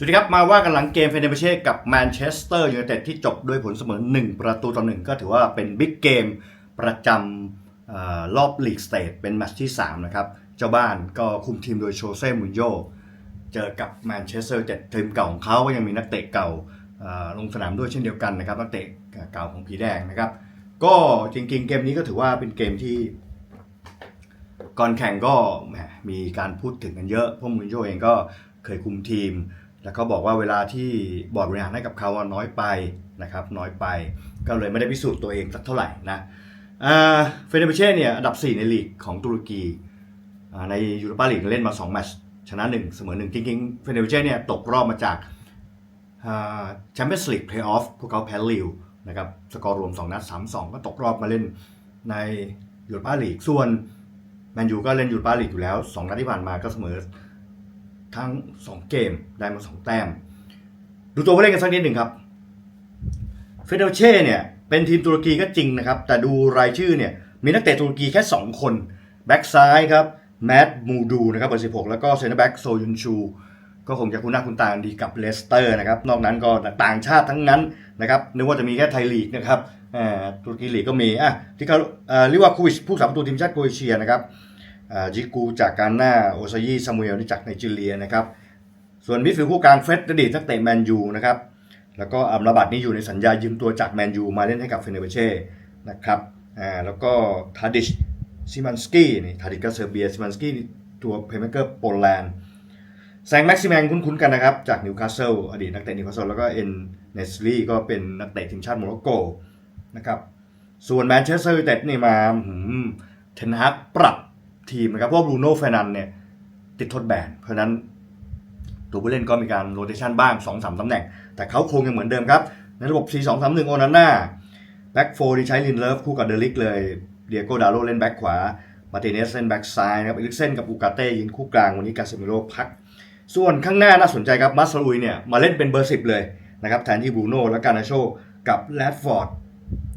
สวัสดีครับ มาว่ากันหลังเกมเฟเนเบเช่กับแมนเชสเตอร์ยูไนเต็ดที่จบด้วยผลเสมอ 1 ประตูต่อ1ก็ถือว่าเป็นบิ๊กเกมประจำเออรอบลีกสเตทเป็นแมตช์ที่ 3 นะครับ เจ้าบ้านก็คุมทีมโดยโชเซ่มูนโญ่เจอกับแมนเชสเตอร์เจ็ดทีมเก่าของเขาก็ยังมีนักเตะเก่าลงสนามด้วยเช่นเดียวกันนะครับนักเตะเก่าของผีแดงนะครับ ก็จริงๆ เกมนี้ก็ถือว่าเป็นเกมที่ ก่อนแข่งก็มีการพูดถึงกันเยอะเพราะมูนโญ่เองก็เคยคุมทีม แล้วก็บอกว่าเวลาที่บอร์ดบริหารให้กับเขาน้อยไปนะครับน้อยไปก็เลยไม่ได้พิสูจน์ตัวเองสักเท่าไหร่นะเฟเนเบเช่เนี่ยอันดับ 4 ในลีกของตุรกีในยูโรปาลีกเล่นมา 2 แมตช์ชนะ 1 เสมอ 1 จริงๆเฟเนเบเช่เนี่ยตกรอบมาจากแชมเปี้ยนส์ลีกเพลย์ออฟพวกเขาแพ้ลิวนะครับสกอร์รวม 2 นัด 3-2 ก็ตกรอบมาเล่นในยูโรปาลีกส่วนแมนยูก็เล่นยูโรปาลีกอยู่แล้ว 2 นัดที่ผ่านมาก็เสมอ ทั้ง 2 เกมได้มา 2 แต้ม ดูตัวผู้เล่นกันสักนิดหนึ่งครับเฟเดเช่เนี่ยเป็นทีมตุรกีก็จริงนะครับ แต่ดูรายชื่อเนี่ยมีนักเตะตุรกีแค่ 2 คนแบ็กซ้ายครับแมดมูดูนะครับเบอร์ 16 แล้วก็เซนเตอร์แบ็กโซยุนชู ก็คงจะคุ้นหน้าคุ้นตาดีกับเลสเตอร์นะครับ นอกนั้นก็ต่างชาติทั้งนั้นนะครับนึกว่าจะมีแค่ไทยลีกนะครับตุรกีลีกก็มีอะที่เขาเรียกว่าคูวิชผู้สาประตูทีมชาติโครเอเชียนะครับ จิกูจากการหน้าโอซายีซามูเอลนี่จากไนจีเรียนะครับ ส่วนมิดฟิลด์คู่กลางเฟรดดีนักเตะแมนยูนะครับ แล้วก็อัมราบัตนี่อยู่ในสัญญายืมตัวจากแมนยูมาเล่นให้กับเฟเนเบเช่นะครับอ่าแล้วก็ทาดิชซิมันสกี้นี่ทาดิชก็เซอร์เบียซิมันสกี้ตัวเพลย์เมเกอร์โปแลนด์แซงแม็กซิแมงคุ้นๆกันนะครับ จากนิวคาสเซิลอดีตนักเตะนิวคาสเซิลแล้วก็เอ็นเนสลีก็เป็นนักเตะทีมชาติโมร็อกโกนะครับส่วนแมนเชสเตอร์ยูไนเต็ดนี่มาหืมเทนฮากปรับ ทีมนะครับเพราะบรูโน่เฟรนันเนี่ยติดทษแบนเพราะนั้นตัวผู้เล่นก็มีการโรเตชันบ้าง 2-3ตำแหน่ง แต่เขาคงยังเหมือนเดิมครับ ในระบบ 4-2-3-1 โอนาน่าแบ็กโฟที่ใช้ลินเลิฟคู่กับเดลิกเลยเดียโกดาโลเล่นแบ็กขวามาติเนสเล่นแบ็กซ้ายนะครับอีลิกเซนกับอูกาเต้ยิงคู่กลางวันนี้กาเซมิโรพัก ส่วนข้างหน้าน่าสนใจครับมัสลุยเนี่ยมาเล่นเป็นเบอร์10เลยนะครับแทนที่บรูโน่และการนาโชกับแรดฟอร์ด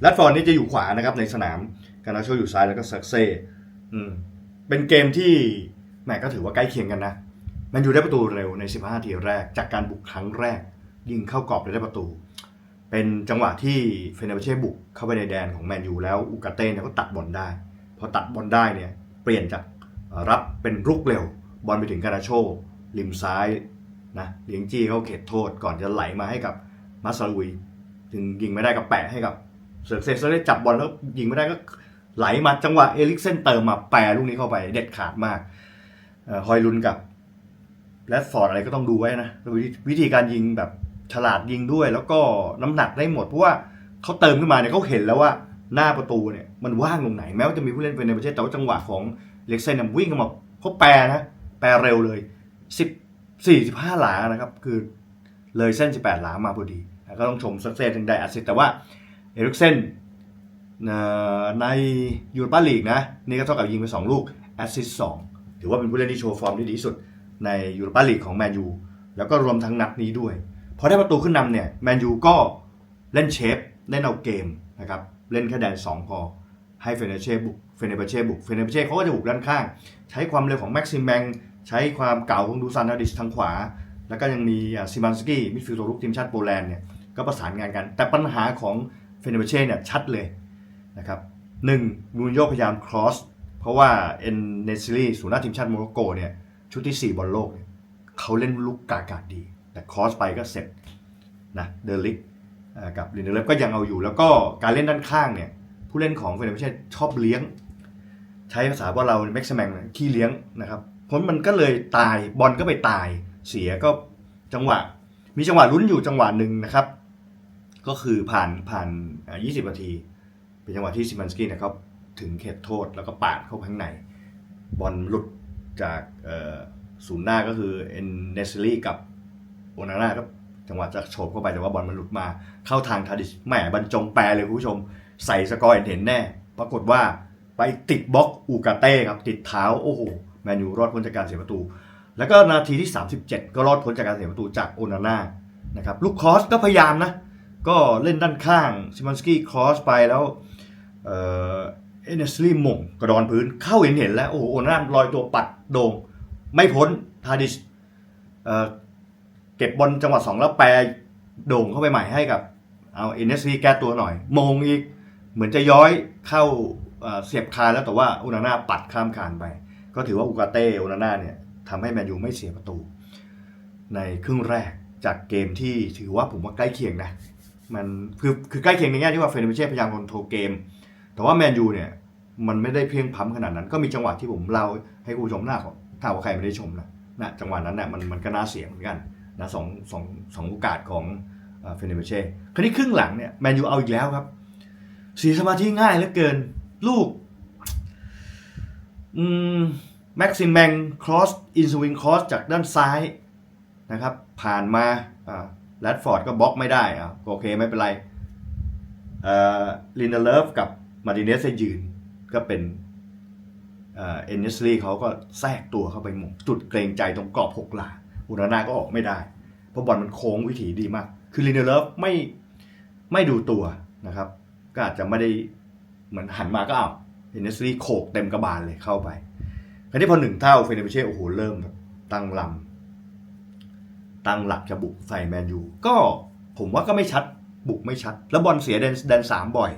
แรดฟอร์ดนี่จะอยู่ขวานะครับในสนามการนาโชอยู่ซ้ายแล้วก็เซักเซ่อืม เป็นเกมที่แหมก็ถือว่าใกล้เคียงกันนะแมนยูได้ประตูเร็วใน 15นาทีแรก จากการบุกครั้งแรก ยิงเข้ากรอบเลยได้ประตู เป็นจังหวะที่เฟเนเบเช่บุกเข้าไปในแดนของแมนยูแล้วอูกาเต้เนี่ยก็ตัดบอลได้ พอตัดบอลได้เนี่ยเปลี่ยนจากรับเป็นรุกเร็ว บอลไปถึงการาโชริมซ้ายนะเลียงจี้เข้าเขตโทษก่อนจะไหลมาให้กับมัสซาลุยถึงยิงไม่ได้กับแปะให้กับเซอร์เซเซอร์ได้จับบอลแล้วยิงไม่ได้ก็ ไหลมาจังหวะเอลิกเซนเติมมาแปะลูกนี้เข้าไปเด็ดขาดมากอฮอยลุนกับแรดฟอร์ดอะไรก็ต้องดูไว้นะวิธีการยิงแบบฉลาดยิงด้วย แล้วก็น้ำหนักได้หมดเพราะว่าเขาเติมขึ้นมาเนี่ยเขาเห็นแล้วว่าหน้าประตูเนี่ยมันว่างตรงไหนแม้ว่าจะมีผู้เล่นเป็นในประเทศแต่ว่าจังหวะของเล็กเซนเนี่ยวิ่งเข้ามาเขาแปรนะแปรเร็วเลยสิบสี่สิบห้าหลานะครับ คือเลยเส้นสิบแปดหลามาพอดี ก็ต้องชมสักเซนถึงได้อสซิสต์แต่ว่าเอริกเซน ในยูโรปาลีกนะนี่ก็เท่ากับยิงไป 2 ลูกแอสซิสต์สองถือว่าเป็นผู้เล่นที่โชว์ฟอร์มที่ดีสุดในยูโรปาลีกของแมนยูแล้วก็รวมทั้งนัดนี้ด้วยพอได้ประตูขึ้นนำเนี่ยแมนยูก็เล่นเชฟเล่นเอาเกมนะครับเล่นแค่แดน 2 พอให้เฟเนเช่บุกเฟเนเบเช่บุกเฟเนเบเช่เขาก็จะบุกด้านข้าง ใช้ความเร็วของแม็กซิมแมงใช้ความเก่าของดูซานนาดิชทางขวา แล้วก็ยังมีซิมันสกี้มิดฟิลด์ตัวรุกทีมชาติโปแลนด์เนี่ยก็ประสานงานกัน แต่ปัญหาของเฟเนเบเช่เนี่ยชัดเลย นะครับหนึ่งมูนโญ่พยายามครอสเพราะว่าเอ็นเนซิลี่ศูนย์หน้าทีมชาติโมร็อกโกเนี่ยชุดที่ 4 บอลโลกเนี่ยเขาเล่นลูกกากาดดี แต่ครอสไปก็เสร็จนะเดลิกกับลินเดเลฟก็ยังเอาอยู่ แล้วก็การเล่นด้านข้างเนี่ยผู้เล่นของเฟเนเบเช่ชอบเลี้ยง ใช้ภาษาว่าเราแม็กซ์แมงขี้เลี้ยงนะครับเพราะมันก็เลยตายบอลก็ไปตายเสียก็จังหวะ มีจังหวะลุ้นอยู่จังหวะหนึ่งนะครับ ก็คือผ่านผ่านอ่า20 นาที เป็นจังหวะที่ซิมันสกี้เนี่ยเขาถึงเขตโทษแล้วก็ปาดเข้าข้างใน บอลหลุดจากศูนย์หน้าก็คือเอนเนสลี่กับโอนาน่าก็จังหวะจะโฉบเข้าไปแต่ว่าบอลมันหลุดมา เข้าทางทาดิชแหมบรรจงแปรเลยคุณผู้ชม ใส่สกอร์เห็นแน่ ปรากฏว่าไปติดบล็อกอูกาเต้ครับติดเท้าโอ้โหแมนยูรอดพ้นจากการเสียประตู แล้วก็นาทีที่ 37 ก็รอดพ้นจากการเสียประตูจากโอนาน่านะครับลูกคอสก็พยายามนะ ก็เล่นด้านข้างซิมอนสกี้คอสไปแล้ว เอเนสลี่ม่งกระดอนพื้นเข้าเห็นเห็นแล้ว โอ้โหโอนาน่าลอยตัวปัดโด่งไม่พ้นทาดิชเเก็บบอลจังหวะสองแล้วแปรโด่งเข้าไปใหม่ให้กับเอาเอ็นเอสแก้ตัวหน่อย มงอีกเหมือนจะย้อยเข้าเเสียบคานแล้วแต่ว่าอุนาน่าปัดข้ามคานไป ก็ถือว่าอุกาเต้อุนาน่าเนี่ยทำให้แมนยูไม่เสียประตู ในครึ่งแรกจากเกมที่ถือว่าผมว่าใกล้เคียงนะมันคือคือใกล้เคียงในแง่ที่ว่าเฟรนด์เช่พยายามคอนโทรลเกม แต่ว่าแมนยูเนี่ยมันไม่ได้เพียงพล้ำขนาดนั้น ก็มีจังหวะที่ผมเล่าให้คุณผู้ชมหน้าของถ้าว่าใครไม่ได้ชมนะนะจังหวะนั้นเนี่ยมันมันก็น่าเสียเหมือนกันนะสองสองสองโอกาสของเฟรนด์เช่คราวนี้ครึ่งหลังเนี่ยแมนยูเอาอีกแล้วครับเสียสมาธิง่ายเหลือเกิน ลูกอืมแม็กซิมแมงครอสอินสวิงครอสจากด้านซ้ายนะครับ ผ่านมาอ่าแรดฟอร์ดก็บล็อกไม่ได้อะโอเคไม่เป็นไรเอ่อลินเดเลฟกับ มาร์ติเนสยืนก็เป็นเอนเนสลีเขาก็แทรกตัวเข้าไปหมงจุดเกรงใจตรงกรอบหกหลาอุนานาก็ออกไม่ได้ เพราะบอลมันโค้งวิถีดีมาก คือลินเดเลฟไม่ไม่ดูตัวนะครับ ก็อาจจะไม่ได้เหมือนหันมาก็เอาเอนเนสลีโขกเต็มกระบาลเลยเข้าไปคราวนี้พอหนึ่งเท่าเฟเนเบเช่โอ้โหเริ่มแบบตั้งลำตั้งหลักจะบุกใส่แมนยูก็ผมว่าก็ไม่ชัดบุกไม่ชัด แล้วบอลเสียแดนแดนสามบ่อย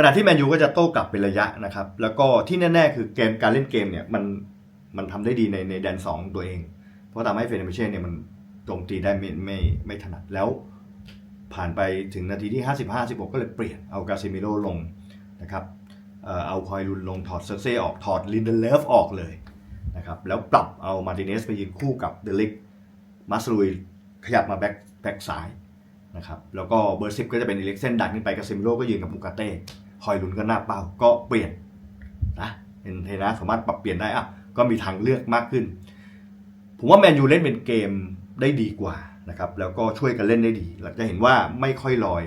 ขณะที่แมนยูก็จะโต้กลับเป็นระยะนะครับ แล้วก็ที่แน่ ๆ คือเกมการเล่นเกมเนี่ยมันมันทำได้ดีในในแดนสองตัวเอง เพราะทำให้เฟเนเบเช่เนี่ยมันโจมตีได้ไม่ไม่ไม่ถนัดแล้ว ผ่านไปถึงนาทีที่ 55 16 ก็เลยเปลี่ยนเอากาซิมิโร่ลงนะครับเอ่อเอาคอยลุนลงถอดเซอร์เซ่ออกถอดลินเดเลฟออกเลยนะครับแล้วปรับเอามาติเนสไปยืนคู่กับเดลิกมาสลุยขยับมาแบ็คแบ็คซ้ายนะครับแล้วก็เบอร์สิบก็จะเป็นอีเล็กเซนดันขึ้นไปกับเซมิโลก็ยืนกับบูกาเต้ คอยลุนก็หน้าเป้าก็เปลี่ยนนะเห็นเทนะสามารถปรับเปลี่ยนได้อะก็มีทางเลือกมากขึ้น ผมว่าแมนยูเล่นเป็นเกมได้ดีกว่านะครับแล้วก็ช่วยกันเล่นได้ดีเราจะเห็นว่าไม่ค่อยลอย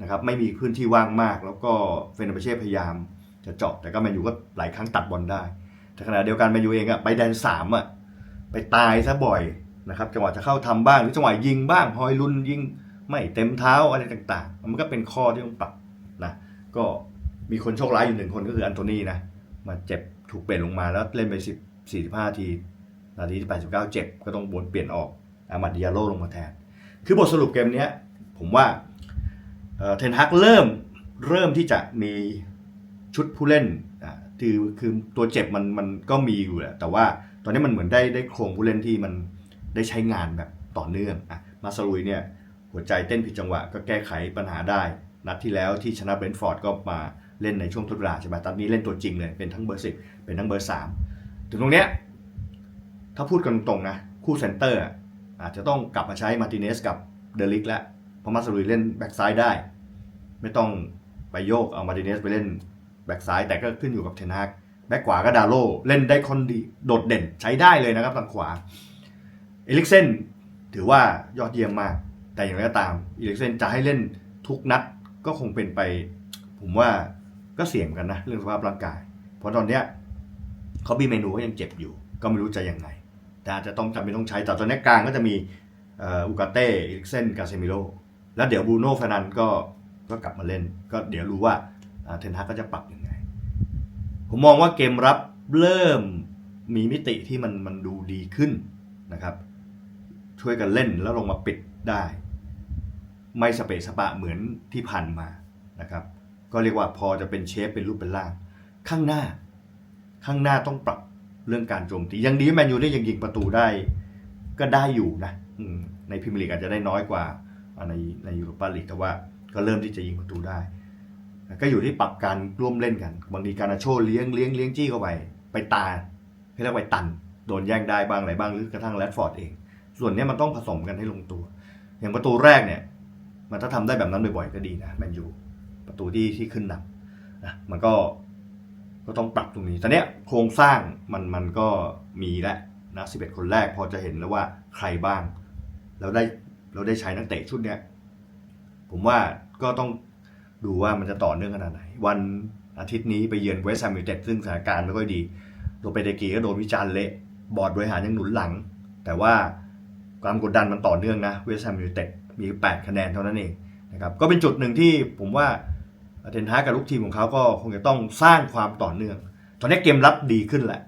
นะครับไม่มีพื้นที่ว่างมาก แล้วก็เฟเนเบเช่พยายามจะเจาะแต่ก็แมนยูก็หลายครั้งตัดบอลได้แต่ขณะเดียวกันแมนยูเองอะไปแดนสามอะไปตายซะบ่อยนะครับจังหวะจะเข้าทำบ้างหรือจังหวะยิงบ้างพอยลุนยิงไม่เต็มเท้าอะไรต่างๆ มันก็เป็นข้อที่ต้องปรับ ก็มีคนโชคร้ายอยู่หนึ่งคนก็คืออันโทนีนะมาเจ็บถูกเปลี่ยนลงมาแล้วเล่นไปสิบสี่สิบห้าที นาทีที่แปดสิบเก้าเจ็บก็ต้องบนเปลี่ยนออกอามาดิยาโลลงมาแทน คือบทสรุปเกมนี้ผมว่าเทนฮักเริ่มเริ่มที่จะมีชุดผู้เล่นอ่าคือคือตัวเจ็บมันมันก็มีอยู่แหละแต่ว่าตอนนี้มันเหมือนได้ได้โครงผู้เล่นที่มันได้ใช้งานแบบต่อเนื่องอะมาสลุยเนี่ยหัวใจเต้นผิดจังหวะก็แก้ไขปัญหาได้ นัดที่แล้วที่ชนะเบรนท์ฟอร์ดก็มาเล่นในช่วงทดเวลาใช่ไหมตอนนี้เล่นตัวจริงเลยเป็นทั้งเบอร์สิบเป็นทั้งเบอร์สามถึงตรงเนี้ยถ้าพูดกันตรงนะ คู่เซนเตอร์อาจจะต้องกลับมาใช้มาติเนสกับเดลิกแล้วเพราะมาสลุยเล่นแบ็กซ้ายได้ ไม่ต้องไปโยกเอามาติเนสไปเล่นแบ็กซ้ายแต่ก็ขึ้นอยู่กับเทนฮากแบ็กขวาก็ดาโลเล่นได้คนดีโดดเด่นใช้ได้เลยนะครับทางขวาเอลิกเซนถือว่ายอดเยี่ยมมาก แต่อย่างไรก็ตามเอลิกเซนจะให้เล่นทุกนัด ก็คงเป็นไป ผมว่าก็เสี่ยงเหมือนกันนะ เรื่องสภาพร่างกาย เพราะตอนเนี้ยเขาบีเมนูก็ยังเจ็บอยู่ ก็ไม่รู้จะยังไง แต่อาจจะต้องจำเป็นต้องใช้แต่ตอนนี้กลางก็จะมีอ่ออุกาเต้อลิกเซนกาเซมิโลแล้วเดี๋ยวบูโน่ฟานันก็ก็กลับมาเล่น ก็เดี๋ยวรู้ว่าอ่าเทนฮากก็จะปรับยังไง ผมมองว่าเกมรับเริ่มมีมิติที่มันมันดูดีขึ้นนะครับ ช่วยกันเล่นแล้วลงมาปิดได้ ไม่สเปะสปะเหมือนที่ผ่านมานะครับก็เรียกว่าพอจะเป็นเชฟเป็นรูปเป็นร่าง ข้างหน้า ข้างหน้าต้องปรับเรื่องการโจมตียังดีแมนยูได้ยังยิงประตูได้ ก็ได้อยู่นะในพรีเมียร์ลีกอาจจะได้น้อยกว่าในในยูโรปาลีกแต่ว่าก็เริ่มที่จะยิงประตูได้ ก็อยู่ที่ปรับการร่วมเล่นกันบางทีการาโชเลี้ยงเลี้ยงเลี้ยงจี้เข้าไป ไปตาให้เรียกว่าตัน โดนแย่งได้บ้างอะไรบ้างหรือกระทั่งแรดฟอร์ดเอง ส่วนนี้มันต้องผสมกันให้ลงตัว อย่างประตูแรกเนี่ย มันถ้าทำได้แบบนั้นบ่อยๆก็ดีนะแมนยูประตูที่ที่ขึ้นนำนะมันก็ก็ต้องปรับตรงนี้ตอนเนี้ยโครงสร้างมันมันก็มีแล้วนะ11คนแรกพอจะเห็นแล้วว่าใครบ้างเราได้เราได้ใช้นักเตะชุดเนี้ยผมว่าก็ต้องดูว่ามันจะต่อเนื่องขนาดไหน วันอาทิตย์นี้ไปเยือนเวสต์แฮมยูไนเต็ดซึ่งสถานการณ์ไม่ค่อยดีโดเปเดกีก็โดนวิจารณ์เละบอร์ดบริหารยังหนุนหลัง แต่ว่าความกดดันมันต่อเนื่องนะเวสต์แฮมยูไนเต็ด มี 8 คะแนนเท่านั้นเองนะครับก็เป็นจุดหนึ่งที่ผมว่าเทนฮากับลูกทีมของเขาก็คงจะต้องสร้างความต่อเนื่อง ตอนนี้เกมรับดีขึ้นแหละ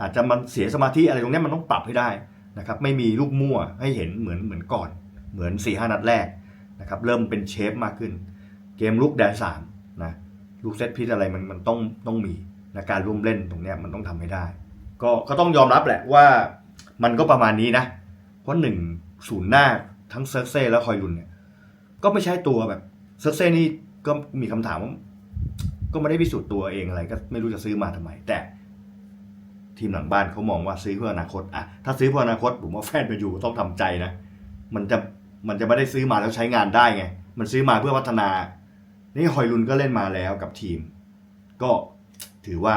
อาจจะมันเสียสมาธิอะไรตรงนี้มันต้องปรับให้ได้นะครับไม่มีลูกมั่วให้เห็นเหมือนเหมือนก่อน เหมือน4ี่ห้านัดแรกนะครับเริ่มเป็นเชฟมากขึ้น เกมลุกแดนสามนะลูกเซตพิษอะไรมันมันต้องต้องมีนะการร่วมเล่นตรงนี้มันต้องทำให้ได้ ก็ก็ต้องยอมรับแหละว่ามันก็ประมาณนี้นะ เพราะหนึ่งศูนย์หน้า ทั้งเซิร์เซ่และคอยลุนเนี่ย ก็ไม่ใช่ตัวแบบเซิร์เซ่นี่ก็มีคำถามว่าก็ไม่ได้พิสูจน์ตัวเองอะไร ก็ไม่รู้จะซื้อมาทำไม แต่ ทีมหลังบ้านเขามองว่าซื้อเพื่ออนาคตอะถ้าซื้อเพื่ออนาคตผมว่าแฟนไปอยู่ต้องทำใจนะมันจะมันจะไม่ได้ซื้อมาแล้วใช้งานได้ไง มันซื้อมาเพื่อพัฒนา นี่ฮอยลุนก็เล่นมาแล้วกับทีม ก็ถือว่า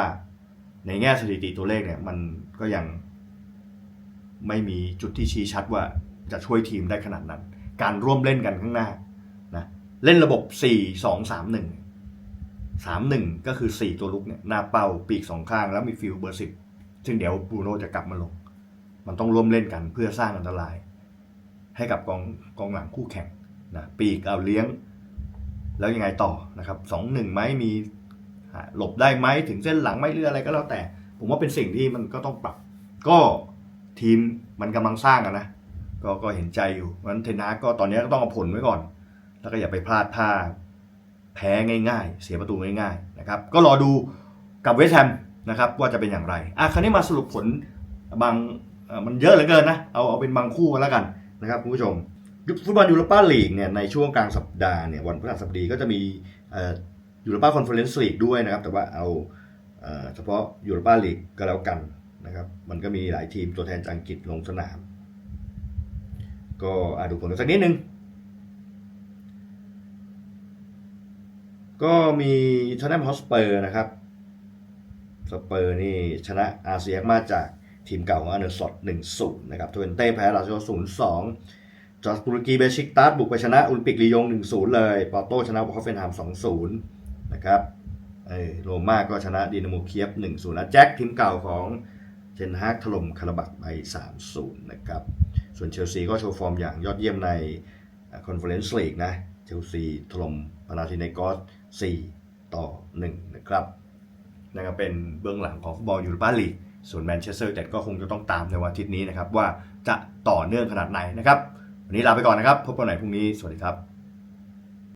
ในแง่สถิติตัวเลขเนี่ย มันก็ยังไม่มีจุดที่ชี้ชัดว่า จะช่วยทีมได้ขนาดนั้น การร่วมเล่นกันข้างหน้านะเล่นระบบ 4 2 3 1 3 1 ก็คือ 4 ตัวลุกเนี่ยหน้าเป้าปีกสองข้างแล้วมีฟิลเบอร์ 10 ซึ่งเดี๋ยวบูโน่จะกลับมาลง มันต้องร่วมเล่นกันเพื่อสร้างอันตราย ให้กับกองกองหลังคู่แข่งนะปีกเอาเลี้ยง แล้วยังไงต่อนะครับสองหนึ่งไหมมีหลบได้ไหมถึงเส้นหลังไม่เรืออะไรก็แล้วแต่ ผมว่าเป็นสิ่งที่มันก็ต้องปรับ ก็ทีมมันกำลังสร้างอะนะ ก็ก็เห็นใจอยู่เพราะฉะนั้นเทนฮากก็ตอนนี้ก็ต้องเอาผลไว้ก่อน แล้วก็อย่าไปพลาดท่าแพ้ง่าย ๆ เสียประตูง่ายๆนะครับก็รอดูกับเวสแฮมนะครับว่าจะเป็นอย่างไรอะคราวนี้มาสรุปผลบางมันเยอะเหลือเกินนะเอาเอาเป็นบางคู่กันแล้วกันนะครับคุณผู้ชมฟุตบอลยูโรปาลีกเนี่ยในช่วงกลางสัปดาห์เนี่ยวันพฤหัสบดีก็จะมียูโรปาคอนเฟอเรนซ์ลีกด้วยนะครับ แต่ว่าเอาเอ่อเฉพาะยูโรปาลีกก็แล้วกันนะครับมันก็มีหลายทีมตัวแทนจากอังกฤษลงสนาม ก็อดูผลกันสักนิดนึง ก็มีทนแนมฮอสเปอร์นะครับ สเปอร์นี่ชนะอาเซียมาจากทีมเก่าของอันเดอร์สอด1-0นะครับทเวนเต้แพ้ลาซิโอ0-2จอร์จตุรกีเบชิกตัสบุกไปชนะอุลปิกลียง1-0เลยปอโต้ชนะวอคอฟเฟนไฮม์2-0นะครับเออโรม่าก็ชนะดินาโมเคียฟ1-0นะแจ็คทีมเก่าของเทนฮากถล่มคาราบักไป3-0นะครับ ส่วนเชลซีก็โชว์ฟอร์มอย่างยอดเยี่ยมในคอนเฟอเรนซ์ลีกนะ เชลซีถล่มพานาธินกอส4ต่อ 1 นะครับนั่นก็เป็นเบื้องหลังของฟุตบอลยูโรปาลีก ส่วนแมนเชสเตอร์แต่ก็คงจะต้องตามในวันอาทิตย์นี้นะครับ ว่าจะต่อเนื่องขนาดไหนนะครับ วันนี้ลาไปก่อนนะครับ พบกันใหม่พรุ่งนี้ สวัสดีครับ